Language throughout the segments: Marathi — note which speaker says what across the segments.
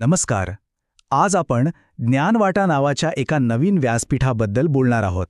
Speaker 1: नमस्कार. आज आपण ज्ञानवाटा नावाच्या एका नवीन व्यासपीठाबद्दल बोलणार आहोत.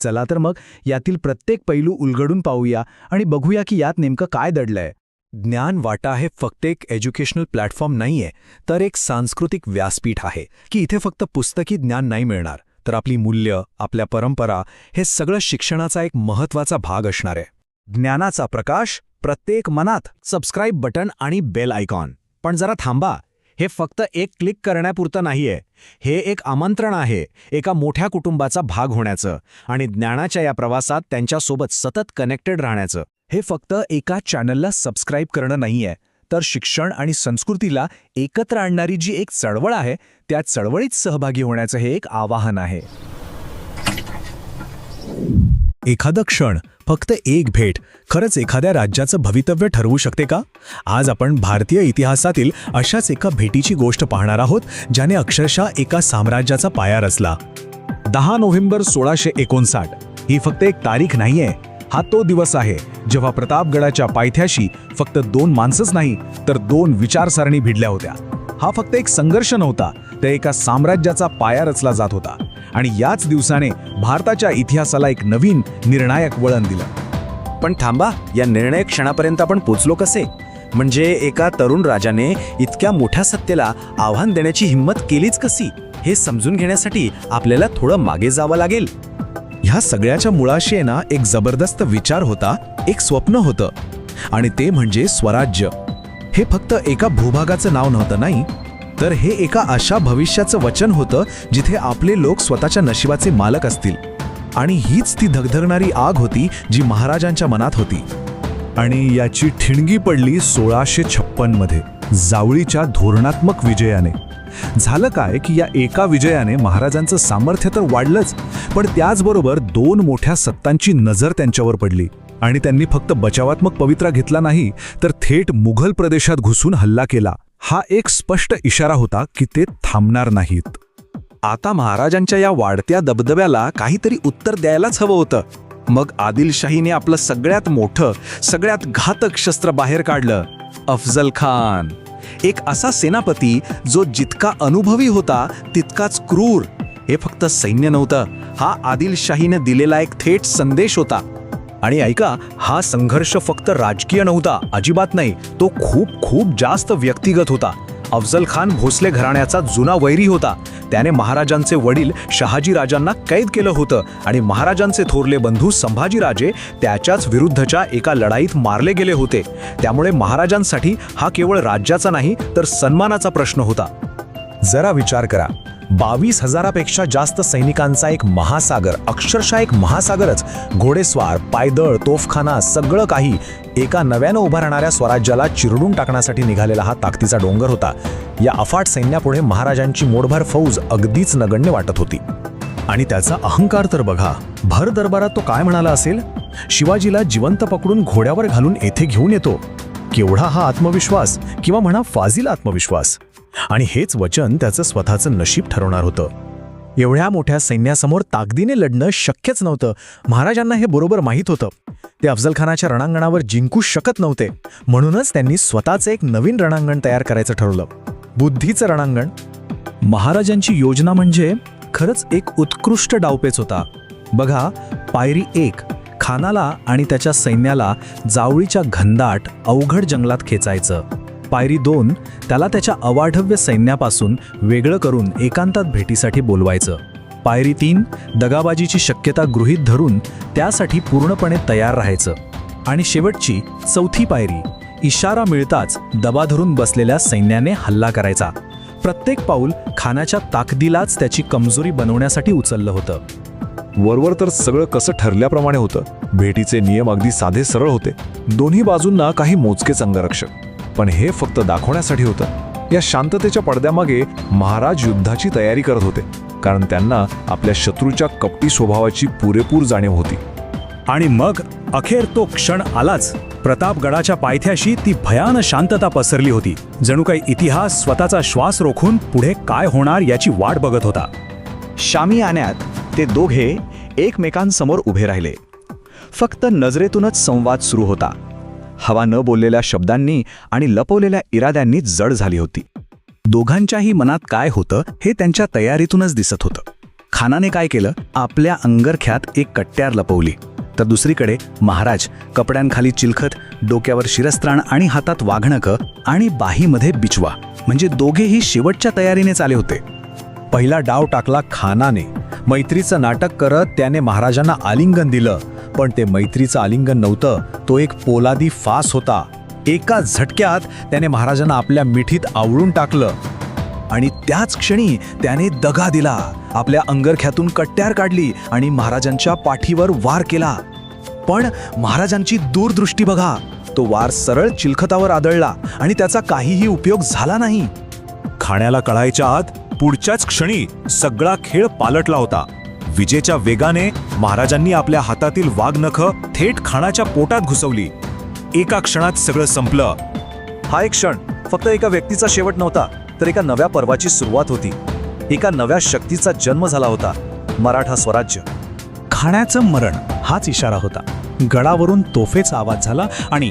Speaker 1: चला तर मग यातील प्रत्येक पैलू उलगडून पाहूया आणि बघूया की यात नेमकं काय दडलंय. ज्ञानवाटा हे फक्त एक एज्युकेशनल प्लॅटफॉर्म नाहीये तर एक सांस्कृतिक व्यासपीठ आहे की इथे फक्त पुस्तकी ज्ञान नाही मिळणार तर आपली मूल्य आपल्या परंपरा हे सगळं शिक्षणाचा एक महत्त्वाचा भाग असणार आहे. ज्ञानाचा प्रकाश प्रत्येक मनात सबस्क्राईब बटन आणि बेल आयकॉन पण जरा थांबा हे फक्त एक क्लिक करण्यापुरतं नाहीये. हे एक आमंत्रण आहे एका मोठ्या कुटुंबाचा भाग होण्याचं आणि ज्ञानाच्या या प्रवासात त्यांच्यासोबत सतत कनेक्टेड राहण्याचं. हे फक्त एका चॅनलला सबस्क्राईब करणं नाहीये तर शिक्षण आणि संस्कृतीला एकत्र आणणारी जी एक चळवळ आहे त्या चळवळीत सहभागी होण्याचं हे एक आवाहन आहे. एखादं क्षण फक्त एक भेट. खरंच एखाद्या राज्याचं भवितव्य ठरवू शकते का? आज आपण भारतीय इतिहासातील अशाच एका भेटीची गोष्ट पाहणार आहोत ज्याने अक्षरशः एका साम्राज्याचा पाया रचला. दहा नोव्हेंबर सोळाशे एकोणसाठ. ही फक्त एक तारीख नाहीये. हा तो दिवस आहे जेव्हा प्रतापगडाच्या पायथ्याशी फक्त दोन माणसंच नाही तर दोन विचारसरणी भिडल्या होत्या. हा फक्त एक संघर्ष नव्हता ते एका साम्राज्याचा पाया रचला जात होता आणि याच दिवसाने भारताच्या इतिहासाला एक नवीन निर्णायक वळण दिलं.
Speaker 2: पण थांबा या निर्णायक क्षणापर्यंत आपण पोचलो कसे? म्हणजे एका तरुण राजाने इतक्या मोठ्या सत्तेला आव्हान देण्याची हिंमत केलीच कशी? हे समजून घेण्यासाठी आपल्याला थोडं मागे जावं लागेल.
Speaker 1: ह्या सगळ्याच्या मुळाशी आहे ना एक जबरदस्त विचार होता एक स्वप्न होतं. आणि ते म्हणजे स्वराज्य. हे फक्त एका भूभागाचं नाव नव्हतं नाही? तर हे एका अशा भविष्याचं वचन होतं जिथे आपले लोक स्वतःच्या नशिबाचे मालक असतील. आणि हीच ती धगधगणारी आग होती जी महाराजांच्या मनात होती. आणि याची ठिणगी पडली सोळाशे छप्पनमध्ये जावळीच्या धोरणात्मक विजयाने. झालं काय की या एका विजयाने महाराजांचं सामर्थ्य तर वाढलंच पण त्याचबरोबर दोन मोठ्या सत्तांची नजर त्यांच्यावर पडली. आणि त्यांनी फक्त बचावात्मक पवित्रा घेतला नाही तर थेट मुघल प्रदेशात घुसून हल्ला केला. हा एक स्पष्ट इशारा होता की ते थांबणार नाहीत.
Speaker 2: आता महाराजांच्या या वाढत्या दबदब्याला काहीतरी उत्तर द्यायलाच हवं होतं. मग आदिलशाहीने आपलं सगळ्यात मोठं सगळ्यात घातक शस्त्र बाहेर काढलं. अफजल खान. एक असा सेनापती जो जितका अनुभवी होता तितकाच क्रूर. हे फक्त सैन्य नव्हतं. हा आदिलशाहीने दिलेला एक थेट संदेश होता.
Speaker 1: आणि ऐका हा संघर्ष फक्त राजकीय नव्हता अजिबात नाही तो खूप खूप जास्त व्यक्तिगत होता. अफजल खान भोसले घराण्याचा जुना वैरी होता. त्याने महाराजांचे वडील शहाजी राजांना कैद केलं होतं आणि महाराजांचे थोरले बंधू संभाजीराजे त्याच्याच विरुद्धच्या एका लढाईत मारले गेले होते. त्यामुळे महाराजांसाठी हा केवळ राज्याचा नाही तर सन्मानाचा प्रश्न होता. जरा विचार करा. बावीस हजारापेक्षा जास्त सैनिकांचा एक महासागर अक्षरशः एक महासागरच. घोडेस्वार पायदळ तोफखाना सगळं काही एका नव्यानं उभा राहणाऱ्या स्वराज्याला चिरडून टाकण्यासाठी निघालेला हा ताकदीचा डोंगर होता. या अफाट सैन्यापुढे महाराजांची मोडभर फौज अगदीच नगण्य वाटत होती. आणि त्याचा अहंकार तर बघा भर दरबारात तो काय म्हणाला असेल? शिवाजीला जिवंत पकडून घोड्यावर घालून येथे घेऊन येतो. केवढा हा आत्मविश्वास किंवा म्हणा फाजील आत्मविश्वास? आणि हेच वचन त्याचं स्वतःचं नशीब ठरवणार होतं. एवढ्या मोठ्या सैन्यासमोर ताकदीने लढणं शक्यच नव्हतं. महाराजांना हे बरोबर माहीत होतं. ते अफजलखानाच्या रणांगणावर जिंकू शकत नव्हते. म्हणूनच त्यांनी स्वतःचं एक नवीन रणांगण तयार करायचं ठरवलं. बुद्धीचं रणांगण. महाराजांची योजना म्हणजे खरंच एक उत्कृष्ट डावपेच होता. बघा पायरी एक. खानाला आणि त्याच्या सैन्याला जावळीच्या घनदाट अवघड जंगलात खेचायचं. पायरी दोन त्याला त्याच्या अवाढव्य सैन्यापासून वेगळं करून एकांतात भेटीसाठी बोलवायचं. पायरी तीन दगाबाजीची शक्यता गृहीत धरून त्यासाठी पूर्णपणे तयार राहायचं. आणि शेवटची चौथी पायरी इशारा मिळताच दबा धरून बसलेल्या सैन्याने हल्ला करायचा. प्रत्येक पाऊल खानाच्या ताकदीलाच त्याची कमजोरी बनवण्यासाठी उचललं होतं.
Speaker 3: वरवर तर सगळं कसं ठरल्याप्रमाणे होतं. भेटीचे नियम अगदी साधे सरळ होते. दोन्ही बाजूंना काही मोजकेच अंगरक्षक पण हे फक्त दाखवण्यासाठी होतं. या शांततेच्या पडद्यामागे महाराज युद्धाची तयारी करत होते. कारण त्यांना आपल्या शत्रूच्या कपटी स्वभावाची पुरेपूर जाणीव होती.
Speaker 1: आणि मग अखेर तो क्षण आलाच. प्रतापगडाच्या पायथ्याशी ती भयान शांतता पसरली होती. जणू काही इतिहास स्वतःचा श्वास रोखून पुढे काय होणार याची वाट बघत होता.
Speaker 2: शामी आण्यात ते दोघे एकमेकांसमोर उभे राहिले. फक्त नजरेतूनच संवाद सुरू होता. हवा न बोललेल्या शब्दांनी आणि लपवलेल्या इराद्यांनी जड झाली होती.
Speaker 1: दोघांच्याही मनात काय होतं हे त्यांच्या तयारीतूनच दिसत होतं. खानाने काय केलं? आपल्या अंगरख्यात एक कट्ट्यार लपवली. तर दुसरीकडे महाराज कपड्यांखाली चिलखत डोक्यावर शिरस्त्राण आणि हातात वाघणकं आणि बाहीमध्ये बिचवा. म्हणजे दोघेही शेवटच्या तयारीनेच आले होते.
Speaker 3: पहिला डाव टाकला खानाने. मैत्रीचं नाटक करत त्याने महाराजांना आलिंगन दिलं पण ते मैत्रीचं आलिंगन नव्हतं तो एक पोलादी फास होता. एका झटक्यात त्याने महाराजांना आपल्या मिठीत आवळून टाकलं.
Speaker 2: आणि त्याच क्षणी त्याने दगा दिला. आपल्या अंगरख्यातून कट्ट्यार काढली आणि महाराजांच्या पाठीवर वार केला. पण महाराजांची दूरदृष्टी बघा. तो वार सरळ चिलखतावर आदळला आणि त्याचा काहीही उपयोग झाला नाही.
Speaker 3: खाण्याला कळायच्या आत पुढच्याच क्षणी सगळा खेळ पालटला होता. विजेच्या वेगाने महाराजांनी आपल्या हातातील वाघनखं थेट खाणाच्या पोटात घुसवली. एका क्षणात सगळं संपलं.
Speaker 2: हा एक क्षण फक्त एका व्यक्तीचा शेवट नव्हता तर एका नव्या पर्वाची सुरुवात होती. एका नव्या शक्तीचा जन्म झाला होता मराठा स्वराज्य.
Speaker 4: खाण्याचं मरण हाच इशारा होता. गडावरून तोफेचा आवाज झाला आणि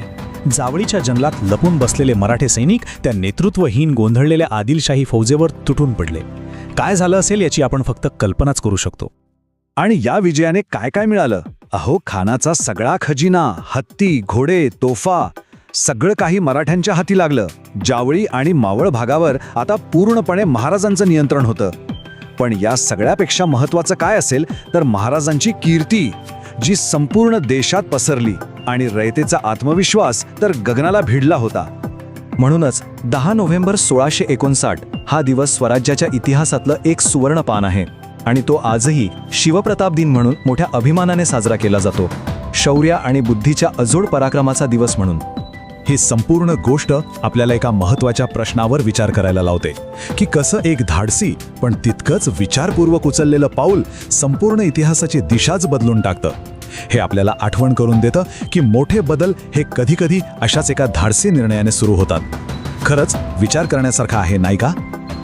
Speaker 4: जावळीच्या जंगलात लपून बसलेले मराठे सैनिक त्या नेतृत्वहीन गोंधळलेल्या आदिलशाही फौजेवर तुटून पडले. काय झालं असेल याची आपण फक्त कल्पनाच करू शकतो.
Speaker 2: आणि या विजयाने काय काय मिळालं? अहो खानाचा सगळा खजिना हत्ती घोडे तोफा सगळं काही मराठ्यांच्या हाती लागलं. जावळी आणि मावळ भागावर आता पूर्णपणे महाराजांचं नियंत्रण होतं. पण या सगळ्यापेक्षा महत्वाचं काय असेल तर महाराजांची कीर्ती जी संपूर्ण देशात पसरली. आणि रयतेचा आत्मविश्वास तर गगनाला भिडला होता. म्हणूनच दहा नोव्हेंबर सोळाशे एकोणसाठ हा दिवस स्वराज्याच्या इतिहासातलं एक सुवर्णपान आहे आणि तो आजही शिवप्रताप दिन म्हणून मोठ्या अभिमानाने साजरा केला जातो. शौर्य आणि बुद्धीच्या अजोड पराक्रमाचा दिवस म्हणून.
Speaker 3: ही संपूर्ण गोष्ट आपल्याला एका महत्त्वाच्या प्रश्नावर विचार करायला लावते की कसं एक धाडसी पण तितकंच विचारपूर्वक उचललेलं पाऊल संपूर्ण इतिहासाची दिशाच बदलून टाकतं. हे आपल्याला आठवण करून देतं की मोठे बदल हे कधीकधी अशाच एका धाडसी निर्णयाने सुरू होतात. खरंच विचार करण्यासारखा आहे नाही का?